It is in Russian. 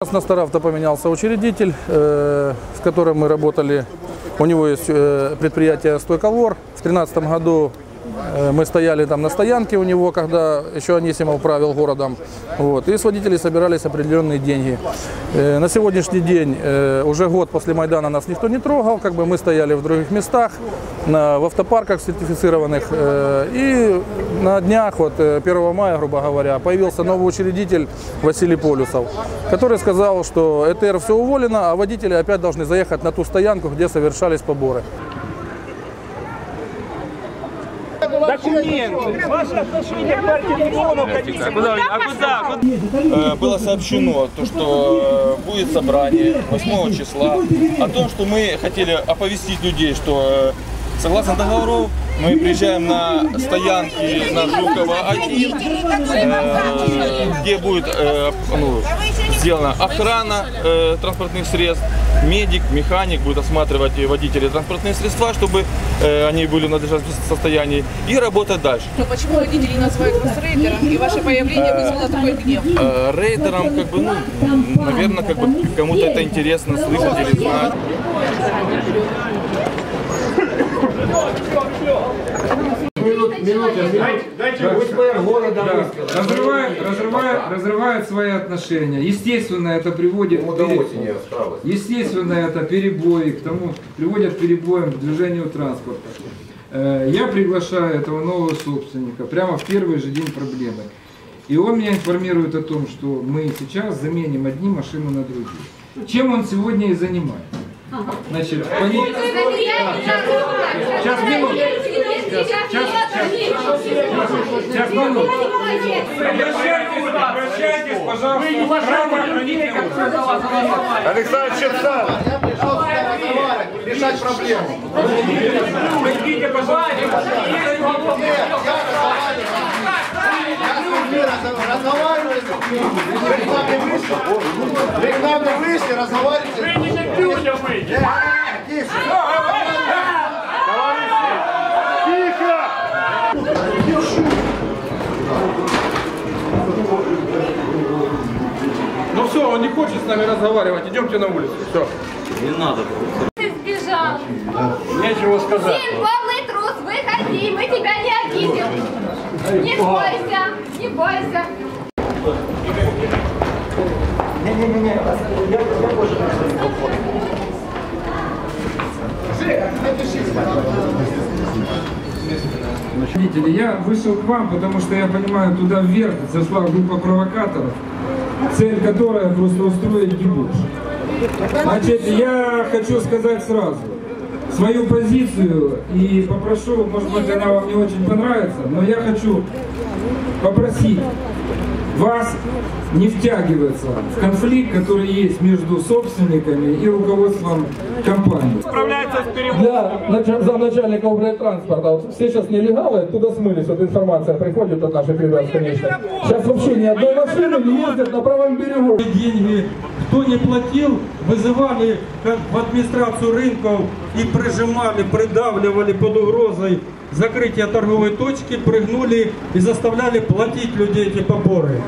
У нас на Старавто поменялся учредитель, э, с которым мы работали. У него есть э, предприятие «Стойколор». В 2013 году мы стояли там на стоянке у него, когда еще Анисимов правил городом. Вот, и с водителей собирались определенные деньги. Э, На сегодняшний день, э, уже год после Майдана нас никто не трогал, как бы мы стояли в других местах, на, в автопарках сертифицированных. э, И на днях, вот э, 1 мая, грубо говоря, появился новый учредитель Василий Полюсов, который сказал, что ЭТР все уволено, а водители опять должны заехать на ту стоянку, где совершались поборы. Документы. Ваше отношение к партии регионов, комиссии. Куда? А куда? Куда? Э, было сообщено, то, что э, будет собрание 8 числа, о том, что мы хотели оповестить людей, что э, согласно договору мы приезжаем на стоянки на Жукова 1, э, где будет ну, сделана охрана э, транспортных средств, медик, механик будет осматривать водителей транспортные средства, чтобы э, они были в надлежащем состоянии, и работать дальше. Но почему водители называют вас рейдером, и ваше появление вызвало такой гнев? Э, рейдерам, как бы, ну, наверное, как бы кому-то это интересно слышать или знать. Разрывает, разрывает, разрывает свои отношения. Естественно, это приводит к пере- Естественно, это перебои, к тому приводят к перебоям к движению транспорта. Э, Я приглашаю этого нового собственника прямо в первый же день проблемы. И он меня информирует о том, что мы сейчас заменим одни машины на другие. Чем он сегодня и занимается. Значит, пони- Сейчас, минуту. Сейчас, сейчас, сейчас. Сейчас, минуту. Обращайтесь, обращайтесь, пожалуйста. Александр Черцан. Решать проблему. Пройдите, пожалуйста. Разговаривали. Вы не вышли, разговаривайте. Вы не Тише. Ну все, он не хочет с нами разговаривать, идемте на улицу. Все. Ты сбежал. Нечего сказать. Сын, полный трус, выходи, мы тебя не обидим. Не бойся, не бойся. Видите, я вышел к вам, потому что я понимаю, туда вверх зашла группа провокаторов, цель которой просто устроить дебош. Значит, я хочу сказать сразу свою позицию и попрошу, может быть, она вам не очень понравится, но я хочу попросить вас не втягиваться в конфликт, который есть между собственниками и руководством компании. Справляется с переводом. Для нач- замначальника управления транспорта, вот все сейчас нелегалы, оттуда смылись, вот информация приходит от наших ребят, конечно. Сейчас вообще ни одной машины не ездят на правом берегу. деньги, кто не платил, вызывали в администрацию рынков и прижимали, придавливали под угрозой закрытия торговой точки, прыгнули и заставляли платить людей эти поборы.